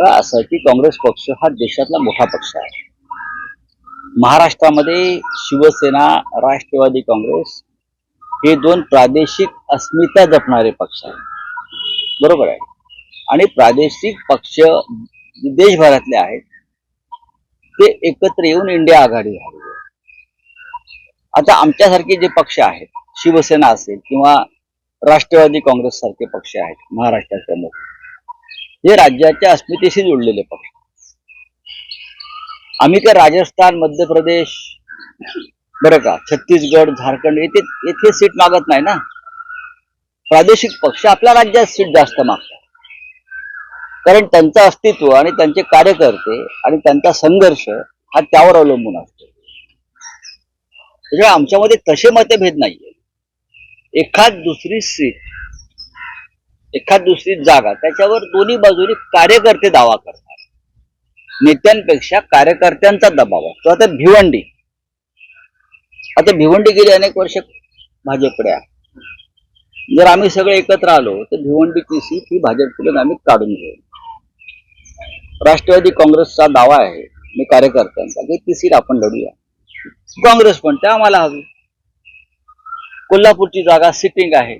असं की काँग्रेस पक्ष हा देशातला मोठा पक्ष आहे. महाराष्ट्रामध्ये शिवसेना राष्ट्रवादी काँग्रेस हे दोन प्रादेशिक अस्मिता जपणारे पक्ष आहेत. बरोबर आहे? आणि प्रादेशिक पक्ष देशभरातले आहेत ते एकत्र येऊन इंडिया आघाडी झाली आता आमच्यासारखे जे पक्ष आहेत शिवसेना असेल किंवा राष्ट्रवादी काँग्रेस सारखे पक्ष आहेत महाराष्ट्रात प्रमुख हे राज्याच्या अस्मितेशी जोडलेले पक्ष आम्ही काय राजस्थान मध्य प्रदेश बरं का छत्तीसगड झारखंड येथे येथे सीट मागत नाही ना? प्रादेशिक पक्ष आपल्या राज्यात सीट जास्त मागतात. कारण त्यांचं अस्तित्व आणि त्यांचे कार्यकर्ते आणि त्यांचा संघर्ष हा त्यावर अवलंबून असतो. त्याच्यामुळे आमच्यामध्ये तसे मतभेद नाहीये. एखाद दुसरी सीट एखाद दुसरी जागा त्याच्यावर दोन्ही बाजूनी कार्यकर्ते दावा करतात. नेत्यांपेक्षा कार्यकर्त्यांचा दबाव असतो. आता भिवंडी. आता भिवंडी गेली अनेक वर्ष भाजपकडे आहे. जर आम्ही सगळे एकत्र आलो तर भिवंडीची सीट ही भाजपकडून आम्ही काढून घेऊ. राष्ट्रवादी काँग्रेसचा दावा आहे मी कार्यकर्त्यांचा की ती सीट आपण लढूया. काँग्रेस पण त्या आम्हाला हवी. कोल्हापूरची जागा सिटिंग आहे.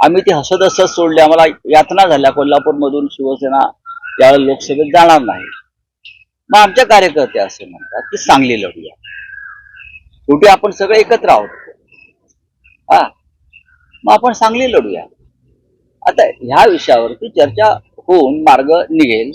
आम्ही ती हसत हसत सोडली. आम्हाला यातना झाल्या. कोल्हापूरमधून शिवसेना यावेळेला लोकसभेत जाणार नाही. मग आमच्या कार्यकर्ते असे म्हणतात की चांगली लढूया. शेवटी आपण सगळे एकत्र आहोत. हा. मग आपण चांगली लढूया. आता ह्या विषयावरती चर्चा होऊन मार्ग निघेल.